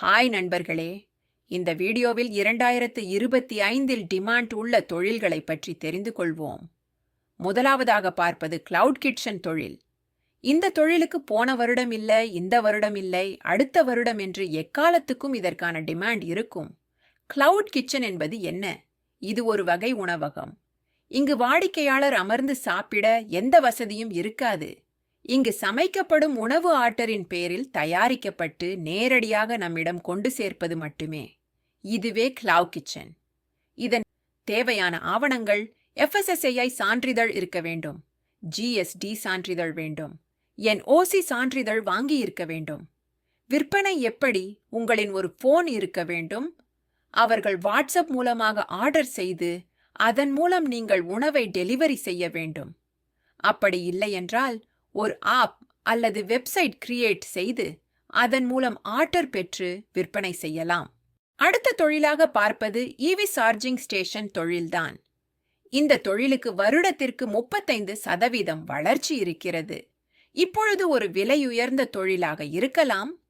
Hi நண்பர்களே. இந்த வீடியோவில் இரண்டாயிரத்து இருபத்தி ஐந்தில் டிமாண்ட் உள்ள தொழில்களை பற்றி தெரிந்து கொள்வோம். முதலாவதாக பார்ப்பது கிளவுட் கிட்சன் தொழில். இந்த தொழிலுக்கு போன வருடம் இல்லை இந்த வருடம் இல்லை அடுத்த வருடம் என்று எக்காலத்துக்கும் இதற்கான டிமாண்ட் இருக்கும். கிளவுட் கிச்சன் என்பது என்ன? இது ஒரு வகை உணவகம். இங்கு வாடிக்கையாளர் அமர்ந்து சாப்பிட எந்த வசதியும் இருக்காது. இங்கு சமைக்கப்படும் உணவு ஆர்டரின் பேரில் தயாரிக்கப்பட்டு நேரடியாக நம்மிடம் கொண்டு சேர்ப்பது மட்டுமே. இதுவே கிளவ் கிச்சன் இதன் தேவையான ஆவணங்கள் எஃப்எஸ்எஸ்ஐ சான்றிதழ் இருக்க வேண்டும். ஜிஎஸ்டி சான்றிதழ் வேண்டும். என் ஓசி சான்றிதழ் வாங்கி இருக்க வேண்டும். விற்பனை எப்படி உங்களின் ஒரு போன் இருக்க வேண்டும்? அவர்கள் வாட்ஸ்அப் மூலமாக ஆர்டர் செய்து அதன் மூலம் நீங்கள் உணவை டெலிவரி செய்ய வேண்டும். அப்படி இல்லையென்றால் ஒரு ஆப் அல்லது வெப்சைட் கிரியேட் செய்து அதன் மூலம் ஆர்டர் பெற்று விற்பனை செய்யலாம். அடுத்த தொழிலாக பார்ப்பது இவி சார்ஜிங் ஸ்டேஷன் தொழில்தான். இந்த தொழிலுக்கு வருடத்திற்கு முப்பத்தைந்து சதவீதம் வளர்ச்சி இருக்கிறது. இப்பொழுது ஒரு விலையுயர்ந்த தொழிலாக இருக்கலாம்.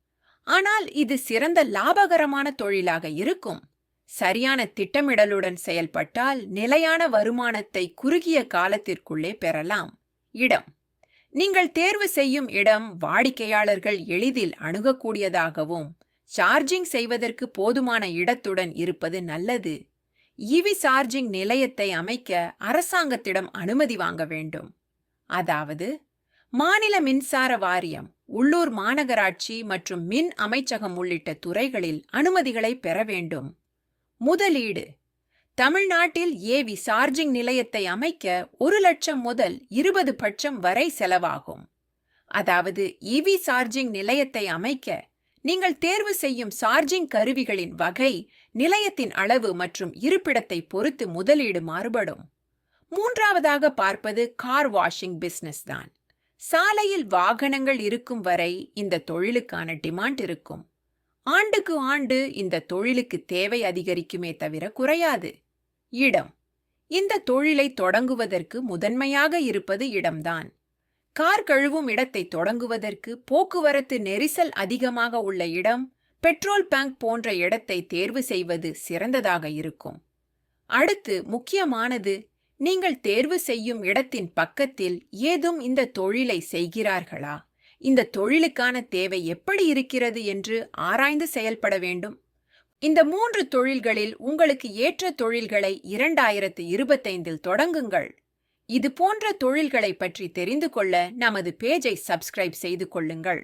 ஆனால் இது சிறந்த லாபகரமான தொழிலாக இருக்கும். சரியான திட்டமிடலுடன் செயல்பட்டால் நிலையான வருமானத்தை குறுகிய காலத்திற்குள்ளே பெறலாம். இடம். நீங்கள் தேர்வு செய்யும் இடம் வாடிக்கையாளர்கள் எளிதில் அணுகக்கூடியதாகவும் சார்ஜிங் செய்வதற்கு போதுமான இடத்துடன் இருப்பது நல்லது. இவி சார்ஜிங் நிலையத்தை அமைக்க அரசாங்கத்திடம் அனுமதி வாங்க வேண்டும். அதாவது மாநில மின்சார வாரியம் உள்ளூர் மாநகராட்சி மற்றும் மின் அமைச்சகம் உள்ளிட்ட துறைகளில் அனுமதிகளை பெற வேண்டும். முதலீடு தமிழ்நாட்டில் ஏவி சார்ஜிங் நிலையத்தை அமைக்க ஒரு லட்சம் முதல் இருபது பட்சம் வரை செலவாகும். அதாவது இவி சார்ஜிங் நிலையத்தை அமைக்க நீங்கள் தேர்வு செய்யும் சார்ஜிங் கருவிகளின் வகை நிலையத்தின் அளவு மற்றும் இருப்பிடத்தை பொறுத்து முதலீடு மாறுபடும். மூன்றாவதாக பார்ப்பது கார் வாஷிங் பிசினஸ் தான். சாலையில் வாகனங்கள் இருக்கும் வரை இந்த தொழிலுக்கான டிமாண்ட் இருக்கும். ஆண்டுக்கு ஆண்டு இந்த தொழிலுக்கு தேவை அதிகரிக்குமே தவிர குறையாது. இடம். இந்த தொழிலை தொடங்குவதற்கு முதன்மையாக இருப்பது இடம்தான். கார் கழுவும் இடத்தை தொடங்குவதற்கு போக்குவரத்து நெரிசல் அதிகமாக உள்ள இடம் பெட்ரோல் பேங்க் போன்ற இடத்தை தேர்வு செய்வது சிறந்ததாக இருக்கும். அடுத்து முக்கியமானது நீங்கள் தேர்வு செய்யும் இடத்தின் பக்கத்தில் ஏதும் இந்த தொழிலை செய்கிறார்களா? இந்த தொழிலுக்கான தேவை எப்படி இருக்கிறது என்று ஆராய்ந்து செயல்பட வேண்டும். இந்த மூன்று தொழில்களில் உங்களுக்கு ஏற்ற தொழில்களை இரண்டாயிரத்து இருபத்தைந்தில் தொடங்குங்கள். இது போன்ற தொழில்களை பற்றி தெரிந்து கொள்ள நமது பேஜை சப்ஸ்கிரைப் செய்து கொள்ளுங்கள்.